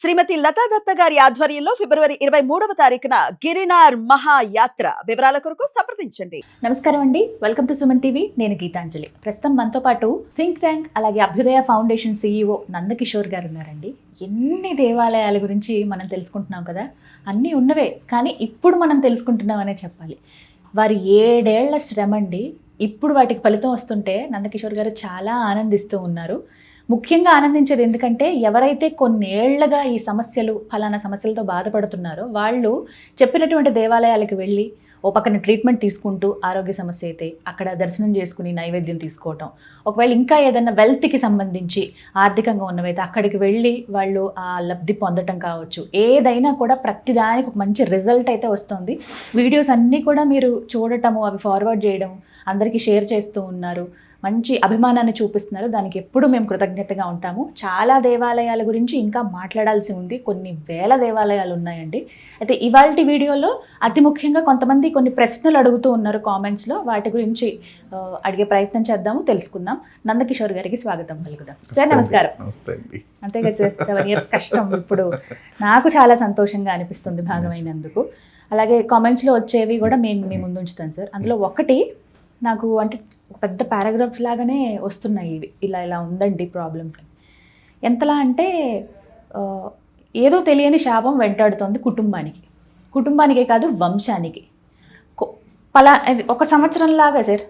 శ్రీమతి లతా దత్త గారి ఆధ్వర్యంలో ఫిబ్రవరి ఇరవై మూడవ తారీఖున గిరినార్ మహాయాత్ర వివరాల కొరకు సంప్రదించండి. నమస్కారం అండి. వెల్కమ్ టు సుమన్ టీవీ నేను గీతాంజలి. ప్రస్తుతం మనతో పాటు థింక్ ట్యాంక్ అలాగే అభ్యుదయ ఫౌండేషన్ సీఈఓ నందకిషోర్ గారు ఉన్నారండి. ఎన్ని దేవాలయాల గురించి మనం తెలుసుకుంటున్నాం కదా? అన్నీ ఉన్నవే కానీ ఇప్పుడు మనం తెలుసుకుంటున్నామనే చెప్పాలి. వారి ఏడేళ్ళ శ్రమ అండి ఇప్పుడు వాటికి ఫలితం వస్తుంటే నందకిషోర్ గారు చాలా ఆనందిస్తూ ఉన్నారు. ముఖ్యంగా ఆనందించేది ఎందుకంటే ఎవరైతే కొన్నేళ్ళగా ఈ సమస్యలు ఫలానా సమస్యలతో బాధపడుతున్నారో వాళ్ళు చెప్పినటువంటి దేవాలయాలకు వెళ్ళి ఓ పక్కన ట్రీట్మెంట్ తీసుకుంటూ ఆరోగ్య సమస్య అయితే అక్కడ దర్శనం చేసుకుని నైవేద్యం తీసుకోవటం. ఒకవేళ ఇంకా ఏదైనా వెల్త్కి సంబంధించి ఆర్థికంగా ఉన్నవైతే అక్కడికి వెళ్ళి వాళ్ళు ఆ లబ్ధి పొందటం కావచ్చు. ఏదైనా కూడా ప్రతిదానికి ఒక మంచి రిజల్ట్ అయితే వస్తుంది. వీడియోస్ అన్నీ కూడా మీరు చూడటము అవి ఫార్వర్డ్ చేయడం అందరికీ షేర్ చేస్తూ ఉన్నారు. మంచి అభిమానాన్ని చూపిస్తున్నారు. దానికి ఎప్పుడు మేము కృతజ్ఞతగా ఉంటాము. చాలా దేవాలయాల గురించి ఇంకా మాట్లాడాల్సి ఉంది. కొన్ని వేల దేవాలయాలు ఉన్నాయండి. అయితే ఇవాళ వీడియోలో అతి ముఖ్యంగా కొంతమంది కొన్ని ప్రశ్నలు అడుగుతూ ఉన్నారు కామెంట్స్లో వాటి గురించి అడిగే ప్రయత్నం చేద్దాము తెలుసుకుందాం. నందకిషోర్ గారికి స్వాగతం పలుకుదాం. సార్ నమస్కారం. అంతే కదా సార్? సెవెన్ ఇయర్స్ కష్టం ఇప్పుడు. నాకు చాలా సంతోషంగా అనిపిస్తుంది భాగమైనందుకు. అలాగే కామెంట్స్లో వచ్చేవి కూడా మేము మీ ముందు ఉంచుతాను సార్. అందులో ఒకటి నాకు అంటే పెద్ద పారాగ్రాఫ్స్ లాగానే వస్తున్నాయి ఇవి. ఇలా ఇలా ఉందండి ప్రాబ్లమ్స్ ఎంతలా అంటే ఏదో తెలియని శాపం వెంటాడుతోంది కుటుంబానికి. కుటుంబానికే కాదు వంశానికి. పలా అది ఒక సంవత్సరం లాగా సార్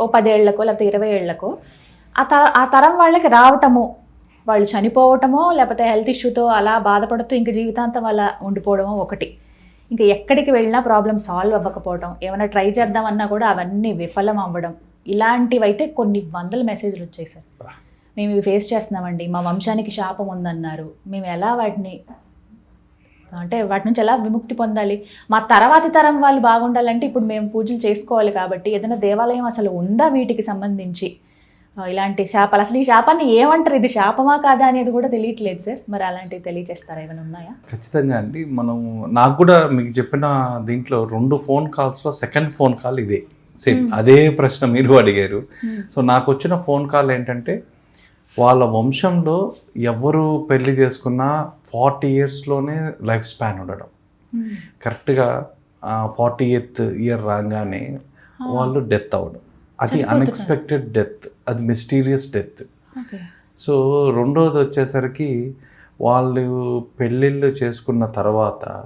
ఓ పదేళ్ళకో లేకపోతే ఇరవై ఏళ్ళకో ఆ తర ఆ తరం వాళ్ళకి రావటము వాళ్ళు చనిపోవటమో లేకపోతే హెల్త్ ఇష్యూతో అలా బాధపడుతూ ఇంక జీవితాంతం అలా ఉండిపోవడమో ఒకటి. ఇంకా ఎక్కడికి వెళ్ళినా ప్రాబ్లం సాల్వ్ అవ్వకపోవడం ఏమైనా ట్రై చేద్దామన్నా కూడా అవన్నీ విఫలం అవ్వడం ఇలాంటివైతే కొన్ని వందల మెసేజ్లు వచ్చాయి సార్. మేము ఇవి ఫేస్ చేస్తున్నామండి మా వంశానికి శాపం ఉందన్నారు మేము ఎలా వాటిని అంటే వాటి నుంచి ఎలా విముక్తి పొందాలి? మా తర్వాతి తరం వాళ్ళు బాగుండాలంటే ఇప్పుడు మేము పూజలు చేసుకోవాలి కాబట్టి ఏదైనా దేవాలయం అసలు ఉందా వీటికి సంబంధించి? ఇలాంటి శాపాలు. అసలు ఈ శాపాన్ని ఏమంటారు? ఇది శాపమా కాదా అనేది కూడా తెలియట్లేదు సార్. మరి అలాంటివి తెలియజేస్తారా? ఏమైనా ఉన్నాయా? ఖచ్చితంగా అండి. మనం నాకు కూడా మీకు చెప్పిన దీంట్లో రెండు ఫోన్ కాల్స్లో సెకండ్ ఫోన్ కాల్ ఇదే. సేమ్ అదే ప్రశ్న మీరు అడిగారు. సో నాకు వచ్చిన ఫోన్ కాల్ ఏంటంటే వాళ్ళ వంశంలో ఎవరు పెళ్ళి చేసుకున్నా ఫార్టీ ఇయర్స్లోనే లైఫ్ స్పాన్ ఉండడం. కరెక్ట్గా ఫార్టీ ఎయిత్ ఇయర్ రాగానే వాళ్ళు డెత్ అవ్వడం. అది అన్ఎక్స్పెక్టెడ్ డెత్ అది మిస్టీరియస్ డెత్ సో రెండోది వచ్చేసరికి వాళ్ళు పెళ్ళిళ్ళు చేసుకున్న తర్వాత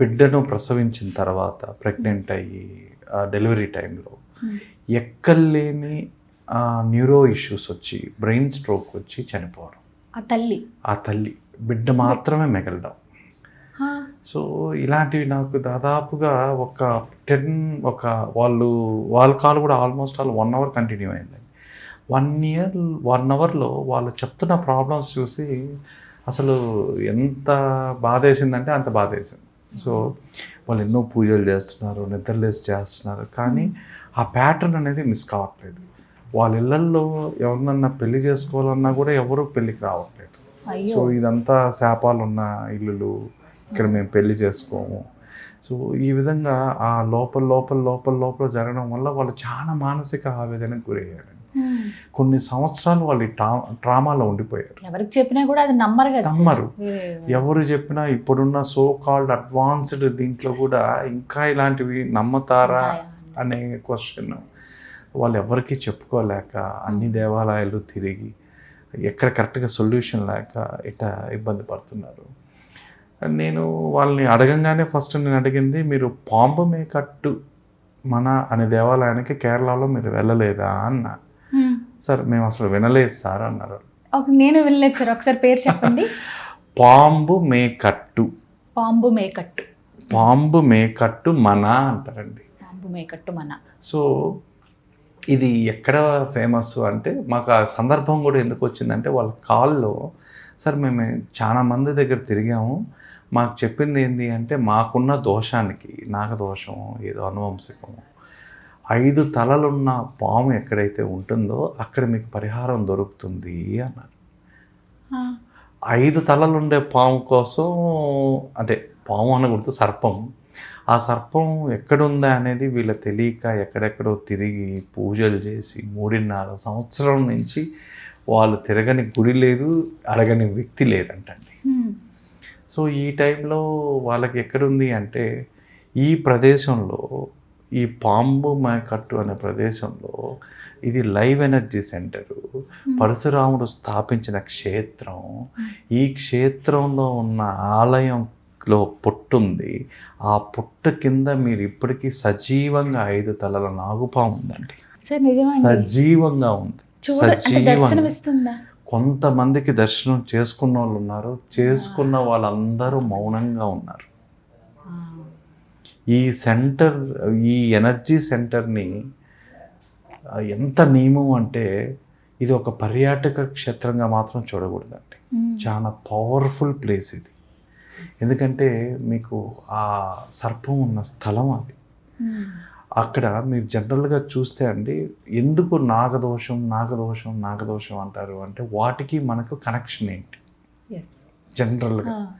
బిడ్డను ప్రసవించిన తర్వాత ప్రెగ్నెంట్ అయ్యి డెలివరీ టైంలో ఎక్కలేని న్యూరో ఇష్యూస్ వచ్చి బ్రెయిన్ స్ట్రోక్ వచ్చి చనిపోవడం. ఆ తల్లి. ఆ తల్లి బిడ్డ మాత్రమే మిగలడం. సో ఇలాంటివి నాకు దాదాపుగా ఒక టెన్ ఒక వాళ్ళు వాళ్ళ కాల్ కూడా almost all one hour continue అయిందండి వన్ ఇయర్ వన్ అవర్లో వాళ్ళు చెప్తున్న ప్రాబ్లమ్స్ చూసి అసలు ఎంత బాధేసిందంటే అంత బాధేసింది. సో వాళ్ళు ఎన్నో పూజలు చేస్తున్నారు నిద్రలేసి చేస్తున్నారు. కానీ ఆ ప్యాటర్న్ అనేది మిస్ కావట్లేదు. వాళ్ళ ఇళ్ళల్లో ఎవరినన్నా పెళ్ళి చేసుకోవాలన్నా కూడా ఎవరు పెళ్ళికి రావట్లేదు. సో ఇదంతా శాపాలు ఉన్న ఇల్లులు ఇక్కడ మేము పెళ్ళి చేసుకోము సో ఈ విధంగా ఆ లోపల లోపల లోపల లోపల జరగడం వల్ల వాళ్ళు చాలా మానసిక ఆవేదనకు గురయ్యారు హ్మ్. కొన్ని సంవత్సరాలు వాళ్ళు ట్రామాలో ఉండిపోయారు ఎవరికి చెప్పినా కూడా అది నమ్మరు. నమ్మరు. వేరే- ఎవరు చెప్పినా ఇప్పుడున్న సో కాల్డ్ అడ్వాన్స్డ్ దీంట్లో కూడా ఇంకా ఇలాంటివి నమ్మతారా? అనే క్వశ్చన్ వాళ్ళు ఎవరికీ చెప్పుకోలేక అన్ని దేవాలయాలు తిరిగి ఎక్కడ కరెక్ట్గా సొల్యూషన్ లేక ఇట్లా ఇబ్బంది పడుతున్నారు నేను వాళ్ళని అడగంగానే ఫస్ట్ నేను అడిగింది మీరు పాంబు మేకట్టు మన అనే దేవాలయానికి కేరళలో మీరు వెళ్ళలేదా? అన్న. సార్ మేము అసలు వినలేదు సార్ అన్నారు. నేను వెళ్ళలేదు సార్. ఒకసారి పేరు చెప్పండి. పాంబు మేకట్టు పాంబు మేకట్టు పాంబు మేకట్టు మన అంటారండి. పాంబు మేకట్టు మన. సో ఇది ఎక్కడ ఫేమస్ అంటే మాకు ఆ సందర్భం కూడా ఎందుకు వచ్చిందంటే వాళ్ళ కాల్లో సార్ మేము చాలా మంది దగ్గర తిరిగాము. మాకు చెప్పింది ఏంటి అంటే మాకున్న దోషానికి నాగదోషం ఏదో అనువంశికము ఐదు తలలున్న పాము ఎక్కడైతే ఉంటుందో అక్కడ మీకు పరిహారం దొరుకుతుంది అన్నారు. ఐదు తలలుండే పాము కోసం అంటే పాము అనకూడదు సర్పం. ఆ సర్పం ఎక్కడుందా అనేది వీళ్ళ తెలియక ఎక్కడెక్కడో తిరిగి పూజలు చేసి మూడున్నర సంవత్సరం నుంచి వాళ్ళు తిరగని గుడి లేదు అడగని వ్యక్తి లేదంటండి సో ఈ టైంలో వాళ్ళకి ఎక్కడుంది అంటే ఈ ప్రదేశంలో ఈ పాంబు కట్టు అనే ప్రదేశంలో ఇది లైవ్ ఎనర్జీ సెంటరు. పరశురాముడు స్థాపించిన క్షేత్రం. ఈ క్షేత్రంలో ఉన్న ఆలయంలో పుట్టుంది. ఆ పుట్ట కింద మీరు ఇప్పటికీ సజీవంగా ఐదు తలల నాగుపాము ఉందండి. సజీవంగా ఉంది. సజీవంగా. కొంతమందికి దర్శనం చేసుకున్న వాళ్ళు ఉన్నారు. చేసుకున్న వాళ్ళందరూ మౌనంగా ఉన్నారు. ఈ సెంటర్ ఈ ఎనర్జీ సెంటర్ని ఎంత నియమం అంటే ఇది ఒక పర్యాటక క్షేత్రంగా మాత్రం చూడకూడదండి. చాలా పవర్ఫుల్ ప్లేస్ ఇది. ఎందుకంటే మీకు ఆ సర్పం ఉన్న స్థలం అది. అక్కడ మీరు జనరల్గా చూస్తే అండి ఎందుకు నాగదోషం నాగదోషం నాగదోషం అంటారు అంటే వాటికి మనకు కనెక్షన్ ఏంటి Yes. జనరల్గా.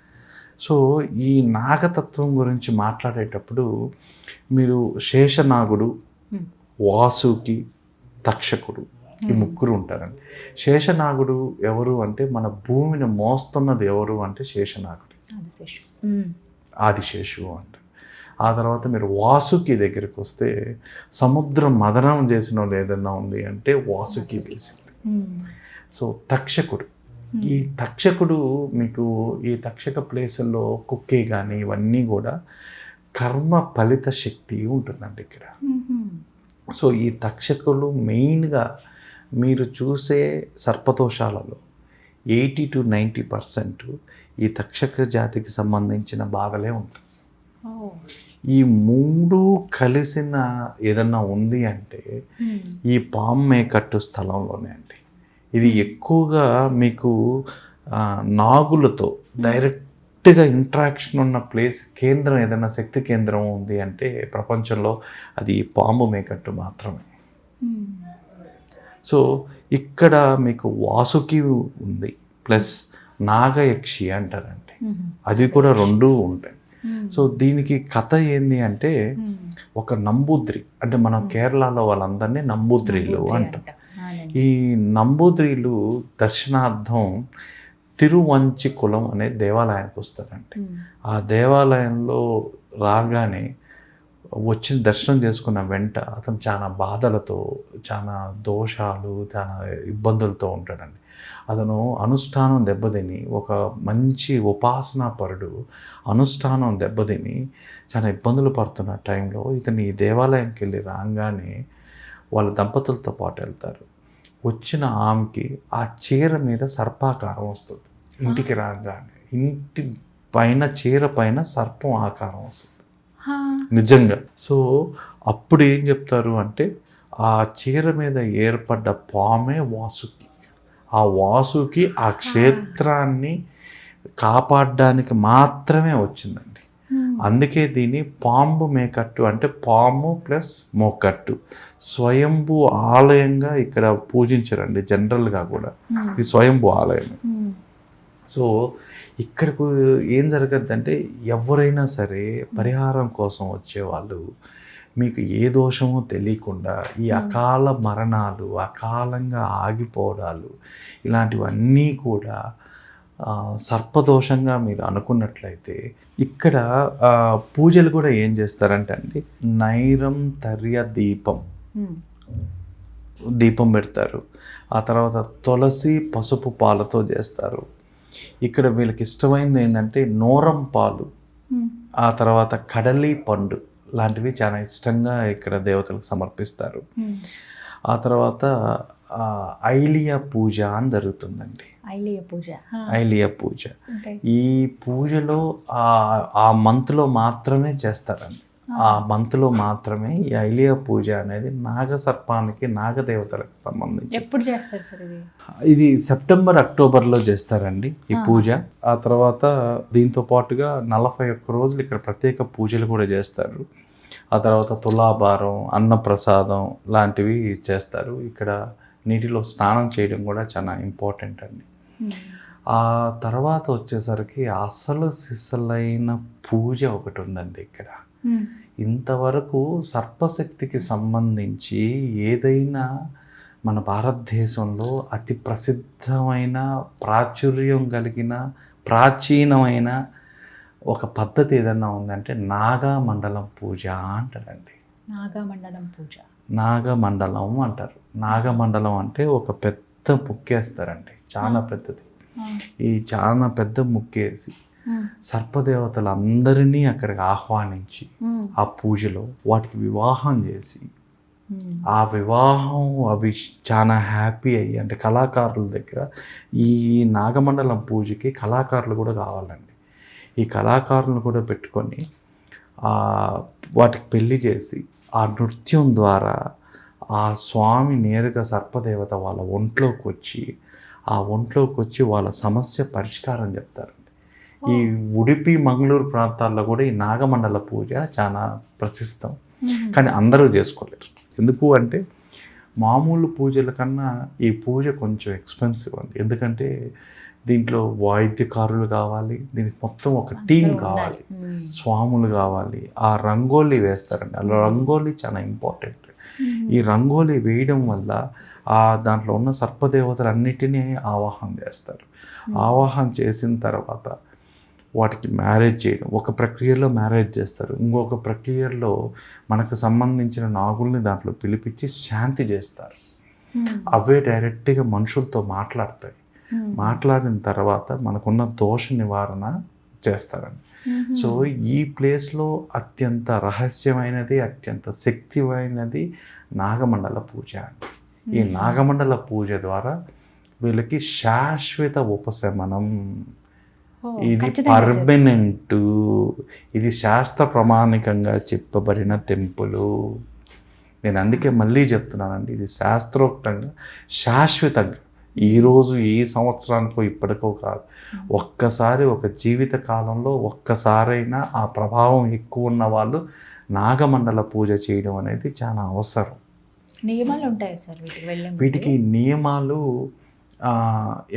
సో ఈ నాగతత్వం గురించి మాట్లాడేటప్పుడు మీరు శేషనాగుడు. వాసుకి తక్షకుడు ఈ ముగ్గురు ఉంటారండి శేషనాగుడు ఎవరు అంటే మన భూమిని మోస్తున్నది ఎవరు అంటే శేషనాగుడు. ఆదిశేషువు అంటారు ఆ తర్వాత మీరు వాసుకి దగ్గరికి వస్తే సముద్రం మదనం చేసిన వాళ్ళు ఏదన్నా ఉంది అంటే వాసుకి వేసింది. సో తక్షకుడు ఈ తక్షకుడు మీకు ఈ తక్షక ప్లేసుల్లో కుక్కే కానీ ఇవన్నీ కూడా కర్మ ఫలిత శక్తి ఉంటుందండి ఇక్కడ. సో ఈ తక్షకులు మెయిన్గా మీరు చూసే సర్పదోషాలలో ఎయిటీ టు నైంటీ పర్సెంట్ ఈ తక్షక జాతికి సంబంధించిన బాధలే ఉంటాయి ఓ. ఈ మూడు కలిసిన ఏదన్నా ఉంది అంటే మ్మ్. ఈ పామ్ మేకట్టు స్థలంలోనే అండి ఇది ఎక్కువగా మీకు నాగులతో డైరెక్ట్గా ఇంట్రాక్షన్ ఉన్న ప్లేస్ కేంద్రం ఏదైనా శక్తి కేంద్రం ఉంది అంటే ప్రపంచంలో అది పాము మేకట్టు మాత్రమే మ్మ్. సో ఇక్కడ మీకు వాసుకి ఉంది ప్లస్ నాగయక్షి అంటారండి. అది కూడా రెండూ ఉంటాయి. సో దీనికి కథ ఏంది అంటే మ్మ్. ఒక నంబూద్రి అంటే మనం కేరళలో వాళ్ళందరినీ నంబూద్రిలు అంటాం. ఈ నంబూద్రిలు దర్శనార్థం తిరువంచి కులం అనే దేవాలయానికి వస్తారండి. ఆ దేవాలయంలో రాగానే వచ్చిన దర్శనం చేసుకున్న వెంట అతను చాలా బాధలతో చాలా దోషాలు చాలా ఇబ్బందులతో ఉంటాడండి అతను అనుష్ఠానం దెబ్బతిని ఒక మంచి ఉపాసనా పరుడు అనుష్ఠానం దెబ్బతిని చాలా ఇబ్బందులు పడుతున్న టైంలో ఇతను ఈ దేవాలయంకి వెళ్ళి రాగానే వాళ్ళ దంపతులతో పాటు వెళ్తారు. వచ్చిన ఆమెకి ఆ చీర మీద సర్పాకారం వస్తుంది. ఇంటికి రాగానే ఇంటి పైన చీర పైన సర్పం ఆకారం వస్తుంది. నిజంగా. సో అప్పుడు ఏం చెప్తారు అంటే ఆ చీర మీద ఏర్పడ్డ పామే వాసుకి. ఆ వాసుకి ఆ క్షేత్రాన్ని కాపాడడానికి మాత్రమే వచ్చిందండి. అందుకే దీన్ని పాంబు మేకట్టు అంటే పాము ప్లస్ మోకట్టు స్వయంభూ ఆలయంగా ఇక్కడ పూజించరండి జనరల్గా కూడా. ఇది స్వయంభూ ఆలయం. సో ఇక్కడకు ఏం జరగద్దంటే ఎవరైనా సరే పరిహారం కోసం వచ్చేవాళ్ళు మీకు ఏ దోషమో తెలియకుండా ఈ అకాల మరణాలు అకాలంగా ఆగిపోవడాలు ఇలాంటివన్నీ కూడా సర్పదోషంగా మీరు అనుకున్నట్లయితే ఇక్కడ పూజలు కూడా ఏం చేస్తారంటే అండి నైరం తర్య దీపం. దీపం పెడతారు. ఆ తర్వాత తులసి పసుపు పాలతో చేస్తారు. ఇక్కడ వీళ్ళకి ఇష్టమైనది ఏంటంటే నోరం పాలు. ఆ తర్వాత కడలి పండు. లాంటివి చాలా ఇష్టంగా ఇక్కడ దేవతలకు సమర్పిస్తారు. ఆ తర్వాత ఐలియా పూజ అని జరుగుతుందండి. ఐలియ పూజ. ఐలియా పూజ. ఈ పూజలో ఆ ఆ మంత్లో మాత్రమే చేస్తారండి. ఆ. మంత్లో మాత్రమే ఈ ఐలియా పూజ అనేది నాగసర్పానికి నాగదేవతలకు సంబంధించి. ఎప్పుడు చేస్తారు సార్ ఇది? ఇది సెప్టెంబర్ అక్టోబర్లో చేస్తారండి ఈ పూజ. ఆ తర్వాత దీంతో పాటుగా నలభై ఒక్క రోజులు ఇక్కడ ప్రత్యేక పూజలు కూడా చేస్తారు. ఆ తర్వాత తులాభారం అన్నప్రసాదం లాంటివి చేస్తారు ఇక్కడ నీటిలో స్నానం చేయడం కూడా చాలా ఇంపార్టెంట్ అండి. ఆ తర్వాత వచ్చేసరికి అసలు సిసలైన పూజ ఒకటి ఉందండి ఇక్కడ. ఇంతవరకు సర్పశక్తికి సంబంధించి ఏదైనా మన భారతదేశంలో అతి ప్రసిద్ధమైన ప్రాచుర్యం కలిగిన ప్రాచీనమైన ఒక పద్ధతి ఏదన్నా ఉందంటే నాగామండలం పూజ అంటారండి. నాగమండలం పూజ. నాగమండలం అంటారు. నాగమండలం అంటే ఒక పెద్ద ముక్కేస్తారండి. చాలా పెద్దది. ఈ చాలా పెద్ద ముక్కేసి సర్పదేవతలందరినీ అక్కడికి ఆహ్వానించి ఆ పూజలో వాటికి వివాహం చేసి ఆ వివాహం అవి చాలా హ్యాపీ అయ్యి అంటే కళాకారుల దగ్గర ఈ నాగమండలం పూజకి కళాకారులు కూడా కావాలండి. ఈ కళాకారులను కూడా పెట్టుకొని వాటికి పెళ్ళి చేసి ఆ నృత్యం ద్వారా ఆ స్వామి నేరుగా సర్పదేవత వాళ్ళ ఒంట్లోకి వచ్చి ఆ ఒంట్లోకి వచ్చి వాళ్ళ సమస్య పరిష్కారం చెప్తారండి. ఈ ఉడిపి మంగళూరు ప్రాంతాల్లో కూడా ఈ నాగమండల పూజ చాలా ప్రసిద్ధం. కానీ అందరూ చేసుకోలేరు. ఎందుకు అంటే మామూలు పూజల కన్నా ఈ పూజ కొంచెం ఎక్స్పెన్సివ్ అండి. ఎందుకంటే దీంట్లో వాయిద్యకారులు కావాలి దీనికి మొత్తం ఒక టీం కావాలి స్వాములు కావాలి. ఆ రంగోలీ వేస్తారండి. అలా రంగోలీ చాలా ఇంపార్టెంట్ ఈ రంగోలీ వేయడం వల్ల ఆ దాంట్లో ఉన్న సర్పదేవతలన్నిటినీ ఆవాహన చేస్తారు. ఆవాహన చేసిన తర్వాత వాటికి మ్యారేజ్ చేయడం ఒక ప్రక్రియలో మ్యారేజ్ చేస్తారు. ఇంకొక ప్రక్రియలో మనకు సంబంధించిన నాగుల్ని దాంట్లో పిలిపించి శాంతి చేస్తారు. అవే డైరెక్ట్గా మనుషులతో మాట్లాడతాయి. మాట్లాడిన తర్వాత మనకున్న దోష నివారణ చేస్తారండి. సో ఈ ప్లేస్లో అత్యంత రహస్యమైనది అత్యంత శక్తిమైనది నాగమండల పూజ అండి. ఈ నాగమండల పూజ ద్వారా వీళ్ళకి శాశ్వత ఉపశమనం. ఇది పర్మనెంట్ ఇది శాస్త్ర ప్రమాణికంగా చెప్పబడిన టెంపుల్. నేను అందుకే మళ్ళీ చెప్తున్నానండి ఇది శాస్త్రోక్తంగా శాశ్వతంగా ఈరోజు ఈ సంవత్సరానికో ఇప్పటికో కాదు. ఒక్కసారి ఒక జీవిత కాలంలో ఒక్కసారైనా ఆ ప్రభావం ఎక్కువ ఉన్న వాళ్ళు నాగమండల పూజ చేయడం అనేది చాలా అవసరం. నియమాలు ఉంటాయి సార్ వీటికి నియమాలు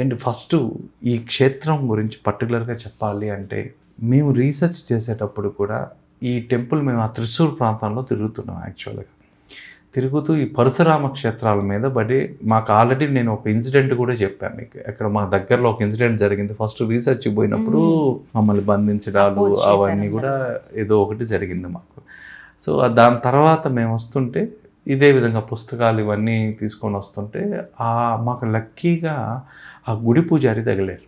అండ్ ఫస్ట్ ఈ క్షేత్రం గురించి పర్టికులర్గా చెప్పాలి అంటే మేము రీసెర్చ్ చేసేటప్పుడు కూడా ఈ టెంపుల్ మేము ఆ త్రిశూర్ ప్రాంతంలో తిరుగుతున్నాం యాక్చువల్గా. తిరుగుతూ ఈ పరశురామ క్షేత్రాల మీద బడి మాకు ఆల్రెడీ నేను ఒక ఇన్సిడెంట్ కూడా చెప్పాను మీకు. అక్కడ మా దగ్గరలో ఒక ఇన్సిడెంట్ జరిగింది. ఫస్ట్ రీసెర్చ్ పోయినప్పుడు మమ్మల్ని బంధించడాలు అవన్నీ కూడా ఏదో ఒకటి జరిగింది మాకు. సో దాని తర్వాత మేము వస్తుంటే ఇదే విధంగా పుస్తకాలు ఇవన్నీ తీసుకొని వస్తుంటే ఆ మాకు లక్కీగా ఆ గుడి పూజారి తగిలేరు.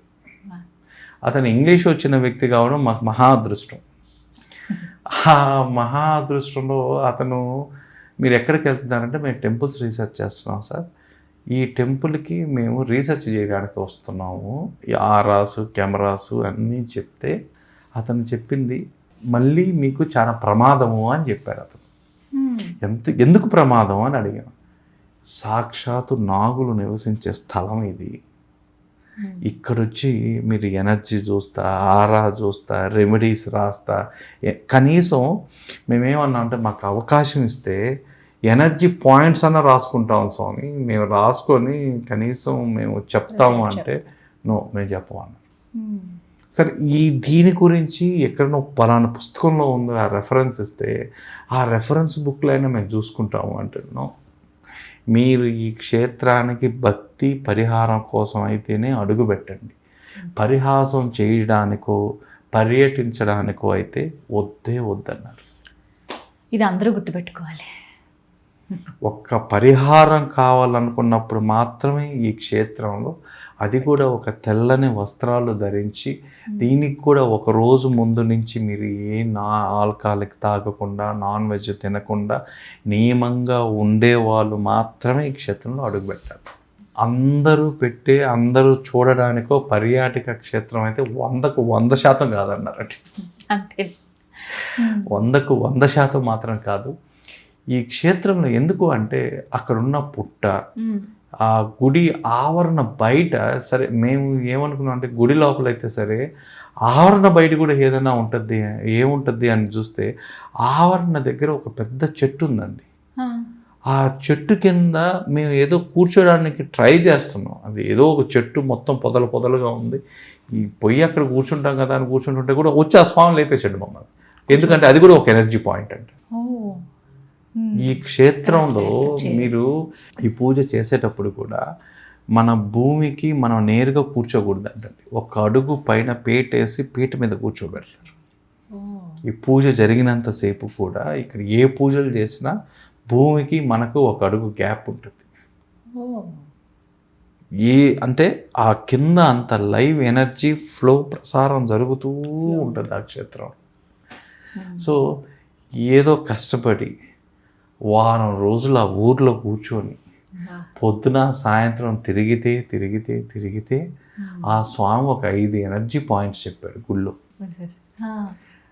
అతను ఇంగ్లీష్ వచ్చిన వ్యక్తి కావడం మాకు మహా అదృష్టం ఆ మహా అదృష్టంలో అతను మీరు ఎక్కడికి వెళ్తున్నారంటే మేము టెంపుల్స్ రీసెర్చ్ చేస్తున్నాం సార్ ఈ టెంపుల్కి మేము రీసెర్చ్ చేయడానికి వస్తున్నాము ఈ ఆరాసు కెమెరాసు అన్నీ చెప్తే అతను చెప్పింది మళ్ళీ మీకు చాలా ప్రమాదము అని చెప్పారు అతను. ఎంత ఎందుకు ప్రమాదం అని అడిగాను సాక్షాత్తు నాగులు నివసించే స్థలం ఇది. ఇక్కడ వచ్చి మీరు ఎనర్జీ చూస్తా ఆరా చూస్తా రెమెడీస్ రాస్తా. కనీసం మేమేమన్నా అంటే మాకు అవకాశం ఇస్తే ఎనర్జీ పాయింట్స్ అన్న రాసుకుంటాం స్వామి. మేము రాసుకొని కనీసం మేము చెప్తాము అంటే నో మేము చెప్పమన్నాం. మ్మ్. సరే ఈ దీని గురించి ఎక్కడనో పలానా పుస్తకంలో ఉందో ఆ రెఫరెన్స్ ఇస్తే ఆ రెఫరెన్స్ బుక్లో అయినా మేము చూసుకుంటాము అంటున్నాం మీరు ఈ క్షేత్రానికి భక్తి పరిహారం కోసం అయితేనే అడుగు పెట్టండి. పరిహాసం చేయడానికో పర్యటించడానికో అయితే వద్దే వద్దన్నారు. ఇది అందరూ గుర్తుపెట్టుకోవాలి. ఒక్క పరిహారం కావాలనుకున్నప్పుడు మాత్రమే ఈ క్షేత్రంలో. అది కూడా ఒక తెల్లని వస్త్రాలు ధరించి దీనికి కూడా ఒక రోజు ముందు నుంచి మీరు ఏ నా ఆల్కహాలిక్ తాగకుండా నాన్ వెజ్ తినకుండా నియమంగా ఉండేవాళ్ళు మాత్రమే ఈ క్షేత్రంలో అడుగుపెట్టారు. అందరూ పెట్టే అందరూ చూడడానికో పర్యాటక క్షేత్రం అయితే వందకు వంద శాతం కాదన్నారండి. అంతే. వందకు వంద శాతం మాత్రం కాదు. ఈ క్షేత్రంలో ఎందుకు అంటే అక్కడున్న పుట్ట. ఆ గుడి ఆవరణ బయట సరే మేము ఏమనుకున్నాం అంటే గుడి లోపల అయితే సరే ఆవరణ బయట కూడా ఏదైనా ఉంటుంది ఏముంటుంది అని చూస్తే ఆవరణ దగ్గర ఒక పెద్ద చెట్టు ఉందండి. ఆ. చెట్టు కింద మేము ఏదో కూర్చోడానికి ట్రై చేస్తున్నాం. అది ఏదో ఒక చెట్టు మొత్తం పొదలు పొదలుగా ఉంది. ఈ పొయ్యి అక్కడ కూర్చుంటాం కదా అని కూర్చుంటుంటే కూడా వచ్చి ఆ స్వామి లేపేసాడు మమ్మల్ని. ఎందుకంటే అది కూడా ఒక ఎనర్జీ పాయింట్ అండి ఓ ఈ క్షేత్రంలో మీరు ఈ పూజ చేసేటప్పుడు కూడా మన భూమికి మనం నేరుగా కూర్చోకూడదు అంటండి ఒక అడుగు పైన పేటేసి పీట మీద కూర్చోబెడతారు. ఈ పూజ జరిగినంతసేపు కూడా ఇక్కడ ఏ పూజలు చేసినా భూమికి మనకు ఒక అడుగు గ్యాప్ ఉంటుంది. ఏ అంటే ఆ కింద అంత లైవ్ ఎనర్జీ ఫ్లో ప్రసారం జరుగుతూ ఉంటుంది ఆ క్షేత్రం. సో ఏదో కష్టపడి వారం రోజులు ఆ ఊర్లో కూర్చొని పొద్దున సాయంత్రం తిరిగితే తిరిగితే తిరిగితే ఆ స్వామి ఒక ఐదు ఎనర్జీ పాయింట్స్ చెప్పాడు గుళ్ళో.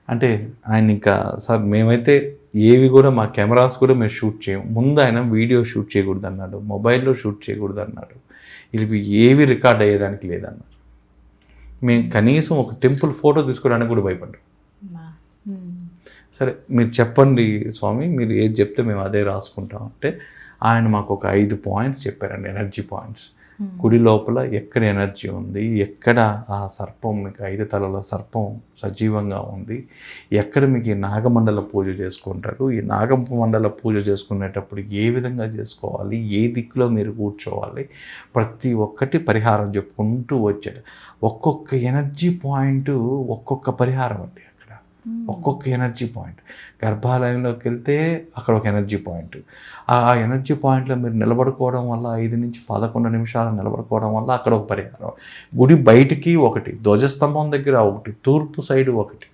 అంటే ఆయన ఇంకా సార్ మేమైతే ఏవి కూడా మా కెమెరాస్ కూడా మేము షూట్ చేయం. ముందు ఆయన వీడియో షూట్ చేయకూడదు అన్నాడు మొబైల్లో షూట్ చేయకూడదు అన్నాడు ఇవి ఏవి రికార్డ్ అయ్యేదానికి లేదన్నారు మేము కనీసం ఒక టెంపుల్ ఫోటో తీసుకోవడానికి కూడా భయపడ్డాం. సరే మీరు చెప్పండి స్వామి మీరు ఏది చెప్తే మేము అదే రాసుకుంటాం అంటే ఆయన మాకు ఒక ఐదు పాయింట్స్ చెప్పారండి ఎనర్జీ పాయింట్స్. గుడి లోపల ఎక్కడ ఎనర్జీ ఉంది ఎక్కడ ఆ సర్పం మీకు ఐదు తలల సర్పం సజీవంగా ఉంది ఎక్కడ మీకు ఈ నాగమండల పూజ చేసుకుంటారు ఈ నాగమండల పూజ చేసుకునేటప్పుడు ఏ విధంగా చేసుకోవాలి ఏ దిక్కులో మీరు కూర్చోవాలి ప్రతి ఒక్కటి పరిహారం చెప్పుకుంటూ వచ్చాడు. ఒక్కొక్క ఎనర్జీ పాయింట్ ఒక్కొక్క పరిహారం అండి. ఒక్కొక్క ఎనర్జీ పాయింట్ గర్భాలయంలోకి వెళ్తే అక్కడ ఒక ఎనర్జీ పాయింట్ ఆ ఎనర్జీ పాయింట్లో మీరు నిలబడుకోవడం వల్ల ఐదు నుంచి పదకొండు నిమిషాలు నిలబడుకోవడం వల్ల అక్కడ ఒక పరిహారం. గుడి బయటికి ఒకటి ధ్వజస్తంభం దగ్గర ఒకటి తూర్పు సైడ్ ఒకటి.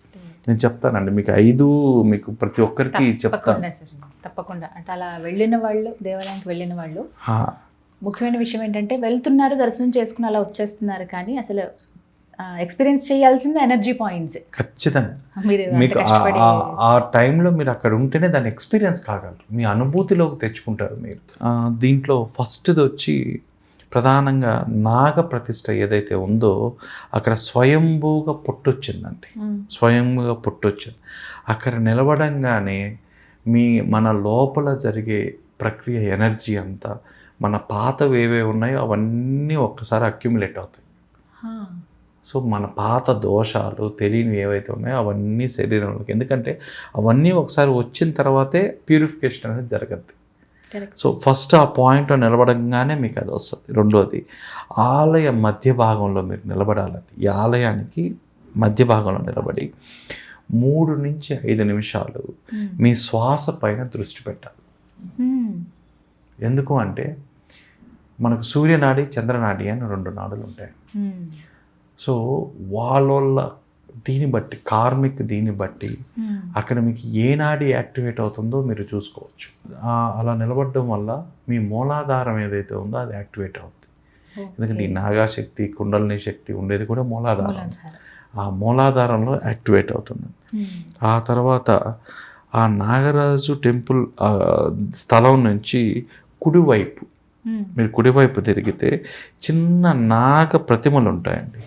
నేను చెప్తానండి మీకు ఐదు మీకు ప్రతి ఒక్కరికి చెప్తాను తప్పకుండా సార్ తప్పకుండా. అంటే అలా వెళ్ళిన వాళ్ళు దేవాలయానికి వెళ్ళిన వాళ్ళు ముఖ్యమైన విషయం ఏంటంటే వెళ్తున్నారు దర్శనం చేసుకుని అలా వచ్చేస్తున్నారు కానీ అసలు ఎక్స్పీరియన్స్ చేయాల్సింది ఎనర్జీ పాయింట్స్ ఖచ్చితంగా. మీకు ఆ- టైంలో మీరు అక్కడ ఉంటేనే దాన్ని ఎక్స్పీరియన్స్ కాగలరు. మీ అనుభూతిలోకి తెచ్చుకుంటారు మీరు. ఆ, దీంట్లో ఫస్ట్ది వచ్చి ప్రధానంగా నాగ ప్రతిష్ట ఏదైతే ఉందో అక్కడ స్వయంభూగా పుట్టొచ్చిందండి. స్వయంగా పుట్టొచ్చింది. అక్కడ నిలబడంగానే మీ మన లోపల జరిగే ప్రక్రియ ఎనర్జీ అంతా మన పాతవి ఏవే ఉన్నాయో అవన్నీ ఒక్కసారి అక్యుములేట్ అవుతాయి. సో మన పాత దోషాలు తెలియనివి ఏవైతే ఉన్నాయో అవన్నీ శరీరంలోకి ఎందుకంటే అవన్నీ ఒకసారి వచ్చిన తర్వాతే ప్యూరిఫికేషన్ అనేది జరగద్ది. సో ఫస్ట్ ఆ పాయింట్లో నిలబడంగానే మీకు అది వస్తుంది రెండోది ఆలయ మధ్య భాగంలో మీరు నిలబడాలండి ఈ ఆలయానికి మధ్య భాగంలో నిలబడి మూడు నుంచి ఐదు నిమిషాలు మ్మ్. మీ శ్వాస పైన దృష్టి పెట్టాలి మ్మ్. ఎందుకు అంటే మనకు సూర్యనాడి చంద్రనాడి అని రెండు నాడులు ఉంటాయి మ్మ్. సో వాళ్ళ దీన్ని బట్టి కార్మిక్ దీన్ని బట్టి మ్మ్. అక్కడ మీకు ఏ నాడి యాక్టివేట్ అవుతుందో మీరు చూసుకోవచ్చు అలా నిలబడడం వల్ల మీ మూలాధారం ఏదైతే ఉందో అది యాక్టివేట్ అవుతుంది ఎందుకంటే ఈ నాగాశక్తి కుండలిని శక్తి ఉండేది కూడా మూలాధారం. ఆ మూలాధారంలో యాక్టివేట్ అవుతుంది మ్మ్. ఆ తర్వాత ఆ నాగరాజు టెంపుల్ స్థలం నుంచి కుడివైపు మ్మ్. మీరు కుడివైపు తిరిగితే చిన్న నాగ ప్రతిమలు ఉంటాయండి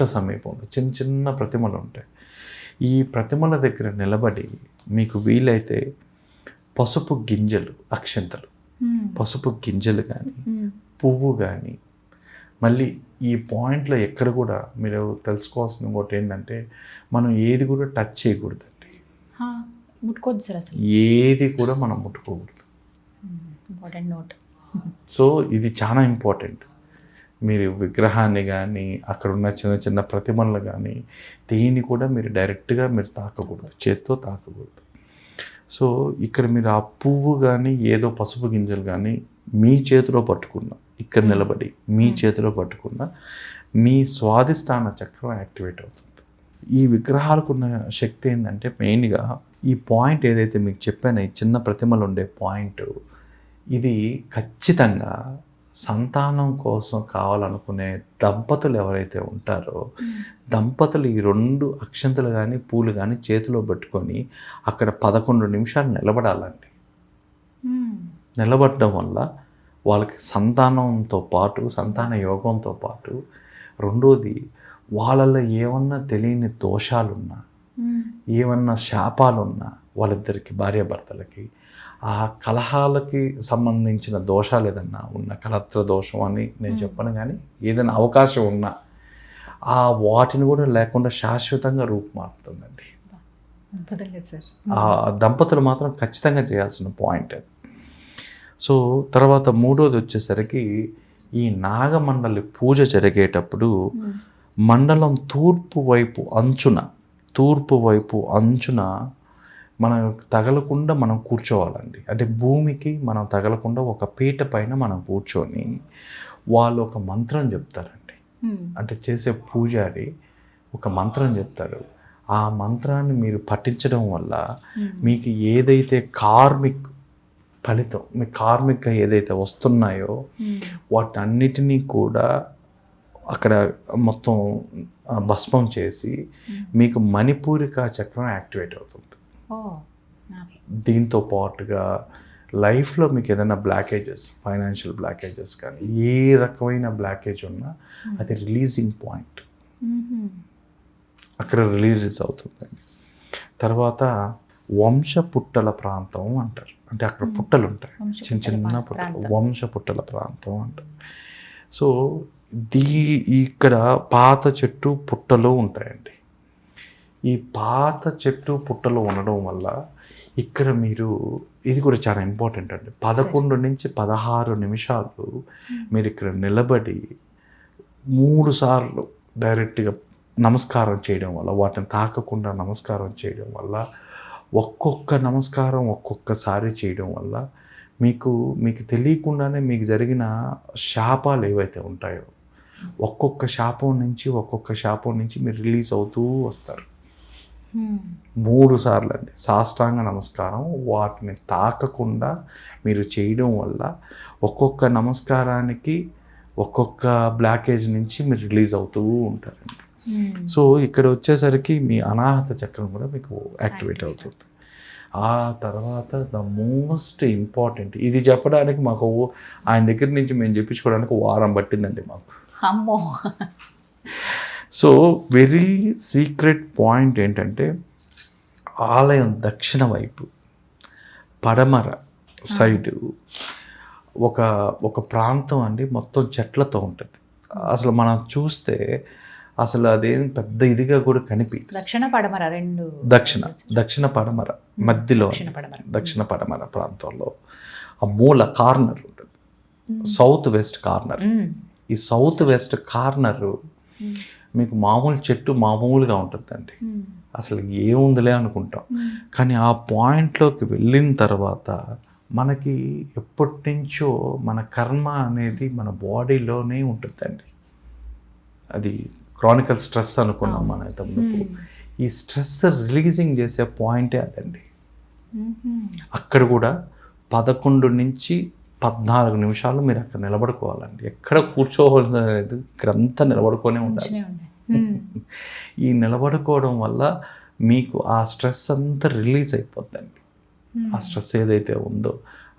పుట్ట సమీపంలో చిన్న చిన్న ప్రతిమలు ఉంటాయి ఈ ప్రతిమల దగ్గర నిలబడి మీకు వీలైతే పసుపు గింజలు అక్షంతలు. పసుపు గింజలు కానీ. పువ్వు కానీ మళ్ళీ ఈ పాయింట్లో ఎక్కడ కూడా మీరు తెలుసుకోవాల్సిన ఇంకోటి ఏంటంటే మనం ఏది కూడా టచ్ చేయకూడదండి హా. ముట్టుకోవద్దు సార్ అసలు ఏది కూడా మనం ముట్టుకోకూడదు ఇంపార్టెంట్ నోట్ సో ఇది చాలా ఇంపార్టెంట్ మీరు విగ్రహాన్ని కానీ అక్కడ ఉన్న చిన్న చిన్న ప్రతిమలను కానీ దేన్ని కూడా మీరు డైరెక్ట్గా మీరు తాకకూడదు. చేత్తో తాకకూడదు. సో ఇక్కడ మీరు ఆ పువ్వు కానీ ఏదో పసుపు గింజలు కానీ మీ చేతిలో పట్టుకున్న ఇక్కడ నిలబడి మీ చేతిలో పట్టుకున్న మీ స్వాదిష్టాన చక్రం యాక్టివేట్ అవుతుంది. ఈ విగ్రహాలకు ఉన్న శక్తి ఏంటంటే మెయిన్గా ఈ పాయింట్ ఏదైతే మీకు చెప్పానో ఈ చిన్న ప్రతిమలు ఉండే పాయింట్ ఇది ఖచ్చితంగా సంతానం కోసం కావాలనుకునే దంపతులు ఎవరైతే ఉంటారో దంపతులు ఈ రెండు అక్షంతలు కానీ పూలు కానీ చేతిలో పెట్టుకొని అక్కడ పదకొండు నిమిషాలు నిలబడాలండి. నిలబడడం వల్ల వాళ్ళకి సంతానంతో పాటు సంతాన యోగంతో పాటు రెండోది వాళ్ళల్లో ఏమన్నా తెలియని దోషాలున్నా. ఏమన్నా శాపాలున్నా వాళ్ళిద్దరికి భార్యాభర్తలకి ఆ కలహాలకి సంబంధించిన దోషాలు ఏదన్నా ఉన్న కలత్ర దోషం అని నేను చెప్పను కానీ ఏదైనా అవకాశం ఉన్నా ఆ వాటిని కూడా లేకుండా శాశ్వతంగా రూపుమారుతుందండి. ఆ దంపతులు మాత్రం ఖచ్చితంగా చేయాల్సిన పాయింట్ అది. సో తర్వాత మూడోది వచ్చేసరికి ఈ నాగమండలి పూజ జరిగేటప్పుడు మండలం తూర్పు వైపు అంచున తూర్పు వైపు అంచున మనం తగలకుండా మనం కూర్చోవాలండి. అంటే భూమికి మనం తగలకుండా ఒక పీట పైన మనం కూర్చొని వాళ్ళు ఒక మంత్రం చెప్తారండి. అంటే చేసే పూజారి ఒక మంత్రం చెప్తారు. ఆ మంత్రాన్ని మీరు పఠించడం వల్ల మీకు ఏదైతే కార్మిక్ ఫలితం మీ కార్మిక ఏదైతే వస్తున్నాయో వాటన్నిటినీ కూడా అక్కడ మొత్తం భస్మం చేసి మీకు మణిపూరిక చక్రం యాక్టివేట్ అవుతుంది. దీంతో పాటుగా లైఫ్లో మీకు ఏదైనా బ్లాకేజెస్ ఫైనాన్షియల్ బ్లాకేజెస్ కానీ ఏ రకమైన బ్లాకేజ్ ఉన్నా అది రిలీజింగ్ పాయింట్ మ్మ్. అక్కడ రిలీజ్ అవుతుందండి తర్వాత వంశ పుట్టల ప్రాంతం అంటారు. అంటే అక్కడ పుట్టలు ఉంటాయి. చిన్న చిన్న పుట్టలు. వంశ పుట్టల ప్రాంతం అంటారు. సో దీ ఇక్కడ పాత చెట్టు పుట్టలు ఉంటాయండి. ఈ పాత చెట్టు పుట్టలు ఉండడం వల్ల ఇక్కడ మీరు ఇది కూడా చాలా ఇంపార్టెంట్ అండి. పదకొండు నుంచి పదహారు నిమిషాలు మీరు ఇక్కడ నిలబడి మూడు సార్లు డైరెక్ట్గా నమస్కారం చేయడం వల్ల వాటిని తాకకుండా నమస్కారం చేయడం వల్ల ఒక్కొక్క నమస్కారం ఒక్కొక్కసారి చేయడం వల్ల మీకు మీకు తెలియకుండానే మీకు జరిగిన శాపాలు ఏవైతే ఉంటాయో ఒక్కొక్క శాపం నుంచి ఒక్కొక్క శాపం నుంచి మీరు రిలీజ్ అవుతూ వస్తారు. మూడు సార్లు అండి సాష్టాంగ నమస్కారం. వాటిని తాకకుండా మీరు చేయడం వల్ల ఒక్కొక్క నమస్కారానికి ఒక్కొక్క బ్లాకేజ్ నుంచి మీరు రిలీజ్ అవుతూ ఉంటారండి. సో ఇక్కడ వచ్చేసరికి మీ అనాహత చక్రం కూడా మీకు యాక్టివేట్ అవుతుంది. ఆ తర్వాత ద మోస్ట్ ఇంపార్టెంట్ ఇది చెప్పడానికి మాకు ఆయన దగ్గర నుంచి మేము చెప్పించుకోవడానికి వారం పట్టిందండి మాకు. అమ్మో! సో వెరీ సీక్రెట్ పాయింట్ ఏంటంటే ఆలయం దక్షిణ వైపు పడమర సైడు ఒక ఒక ప్రాంతం అండి మొత్తం చెట్లతో ఉంటుంది. అసలు మనం చూస్తే అసలు అదేం పెద్ద ఇదిగా కూడా కనిపించదు దక్షిణ పడమర రెండు దక్షిణ దక్షిణ పడమర మధ్యలో దక్షిణ పడమర. దక్షిణ పడమర ప్రాంతంలో ఆ మూల కార్నర్ ఉంటుంది. South west corner. ఈ సౌత్ వెస్ట్ కార్నర్. మీకు మామూలు చెట్టు మామూలుగా ఉంటుందండి. మ్మ్. అసలు ఏముందిలే అనుకుంటాం. మ్మ్. కానీ ఆ పాయింట్లోకి వెళ్ళిన తర్వాత మనకి ఎప్పటి నుంచో మన కర్మ అనేది మన బాడీలోనే ఉంటుందండి. అది క్రానికల్ స్ట్రెస్ అనుకున్నాం మన తమ్ముడు ఈ స్ట్రెస్ రిలీజింగ్ చేసే పాయింటే అదండి. అక్కడ కూడా పదకొండు నుంచి పద్నాలుగు నిమిషాలు మీరు అక్కడ నిలబడుకోవాలండి. ఎక్కడ కూర్చోవద్దు అనేది ఇక్కడంతా నిలబడుకొనే ఉండాలి. ఈ నిలబడుకోవడం వల్ల మీకు ఆ స్ట్రెస్ అంతా రిలీజ్ అయిపోద్దండి. ఆ స్ట్రెస్ ఏదైతే ఉందో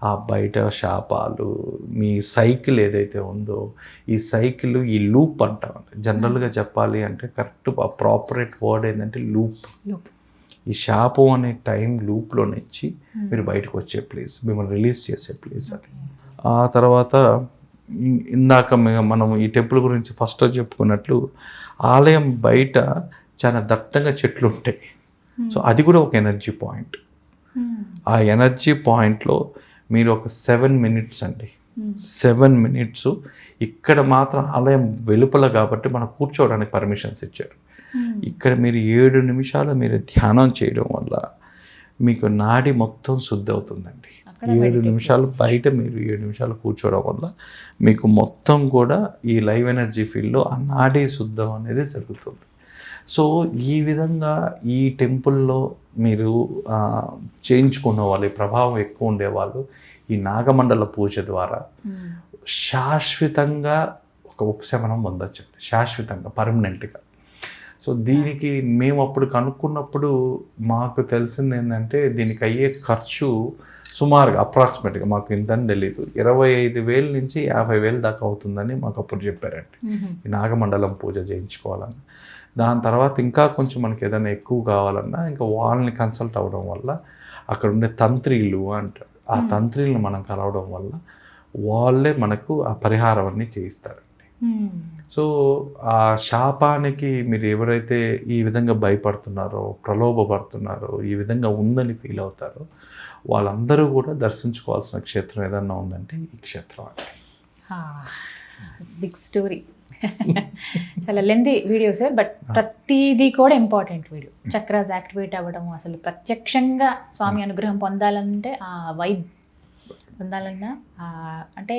ఆ బయట శాపాలు మీ సైకిల్ ఏదైతే ఉందో ఈ సైకిల్ ఈ లూప్ అంటాం జనరల్గా చెప్పాలి అంటే కరెక్ట్ ప్రాపరేట్ వర్డ్ ఏంటంటే లూప్. లోపు. ఈ శాపం అనే టైం లూప్లో నుంచి మీరు బయటకు వచ్చే ప్లేస్ మిమ్మల్ని రిలీజ్ చేసే ప్లేస్ అది. ఆ తర్వాత ఇందాక మనం ఈ టెంపుల్ గురించి ఫస్ట్ చెప్పుకున్నట్లు ఆలయం బయట చాలా దట్టంగా చెట్లు ఉంటాయి. సో అది కూడా ఒక ఎనర్జీ పాయింట్. మ్మ్. ఆ ఎనర్జీ పాయింట్లో మీరు ఒక సెవెన్ మినిట్స్ అండి. Seven minutes. ఇక్కడ మాత్రం ఆలయం వెలుపల కాబట్టి మనం కూర్చోవడానికి పర్మిషన్స్ ఇచ్చారు. మ్మ్. ఇక్కడ మీరు ఏడు నిమిషాలు మీరు ధ్యానం చేయడం వల్ల మీకు నాడి మొత్తం శుద్ధి అవుతుందండి. ఏడు నిమిషాలు బయట మీరు ఏడు నిమిషాలు కూర్చోవడం వల్ల మీకు మొత్తం కూడా ఈ లైవ్ ఎనర్జీ ఫీల్డ్లో ఆ నాడీ శుద్ధం అనేది జరుగుతుంది. సో ఈ విధంగా ఈ టెంపుల్లో మీరు చేయించుకున్న వాళ్ళు ప్రభావం ఎక్కువ ఉండేవాళ్ళు ఈ నాగమండల పూజ ద్వారా. శాశ్వతంగా ఒక ఉపశమనం పొందొచ్చు. శాశ్వతంగా పర్మనెంట్గా సో దీనికి మేము అప్పుడు కనుక్కున్నప్పుడు మాకు తెలిసింది ఏంటంటే దీనికి అయ్యే ఖర్చు సుమారుగా అప్రాక్సిమేట్గా మాకు ఇంతని తెలియదు ఇరవై ఐదు వేల నుంచి యాభై వేలు దాకా అవుతుందని మాకు అప్పుడు చెప్పారండి. ఈ నాగమండలం పూజ చేయించుకోవాలని. దాని తర్వాత ఇంకా కొంచెం మనకి ఏదైనా ఎక్కువ కావాలన్నా ఇంకా వాళ్ళని కన్సల్ట్ అవ్వడం వల్ల అక్కడ ఉండే తంత్రీలు అంటారు. ఆ తంత్రీలను మనం కలవడం వల్ల వాళ్ళే మనకు ఆ పరిహారం అన్ని చేయిస్తారండి సో ఆ శాపానికి మీరు ఎవరైతే ఈ విధంగా భయపడుతున్నారో ప్రలోభపడుతున్నారో ఈ విధంగా ఉందని ఫీల్ అవుతారో వాళ్ళందరూ కూడా దర్శించుకోవాల్సిన క్షేత్రం ఏదన్నా ఉందంటే ఈ క్షేత్రం అండి. Big story. చాలా లెంది వీడియో సార్ బట్ ప్రతిదీ కూడా ఇంపార్టెంట్ వీడియో చక్రాస్ యాక్టివేట్ అవ్వడం అసలు ప్రత్యక్షంగా స్వామి అనుగ్రహం పొందాలంటే ఆ వైబ్ పొందాలన్నా అంటే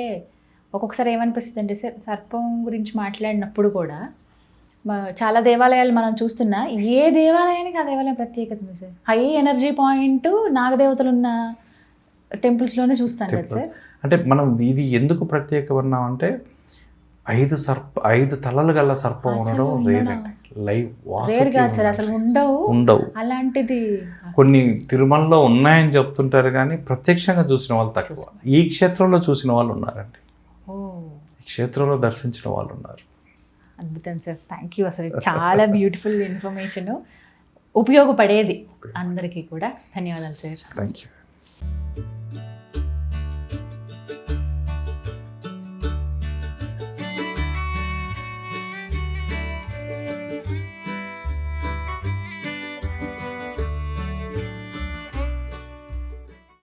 ఒక్కొక్కసారి ఏమనిపిస్తుంది అంటే సార్ సర్పం గురించి మాట్లాడినప్పుడు కూడా చాలా దేవాలయాలు మనం చూస్తున్నా ఏ దేవాలయానికి ఆ దేవాలయం ప్రత్యేకత ఉంది సార్? హై ఎనర్జీ పాయింట్ నాగదేవతలు ఉన్న టెంపుల్స్లోనే చూస్తాను కదా. సార్? అంటే మనం ఇది ఎందుకు ప్రత్యేకమన్నాం అంటే ఐదు సర్ప ఐదు తలలు గల సర్పం ఉండడం. రేర్ అండి లైవ్ అసలు ఉండవు. ఉండవు. అలాంటిది కొన్ని తిరుమలలో ఉన్నాయని చెప్తుంటారు కానీ ప్రత్యక్షంగా చూసిన వాళ్ళు తక్కువ. ఈ క్షేత్రంలో చూసిన వాళ్ళు ఉన్నారండి. ఓ. ఈ క్షేత్రంలో దర్శించిన వాళ్ళు ఉన్నారు. అద్భుతం సార్ థ్యాంక్ యూ అసలు. చాలా బ్యూటిఫుల్ ఇన్ఫర్మేషన్ ఉపయోగపడేది అందరికీ కూడా. ధన్యవాదాలు సార్. Thank you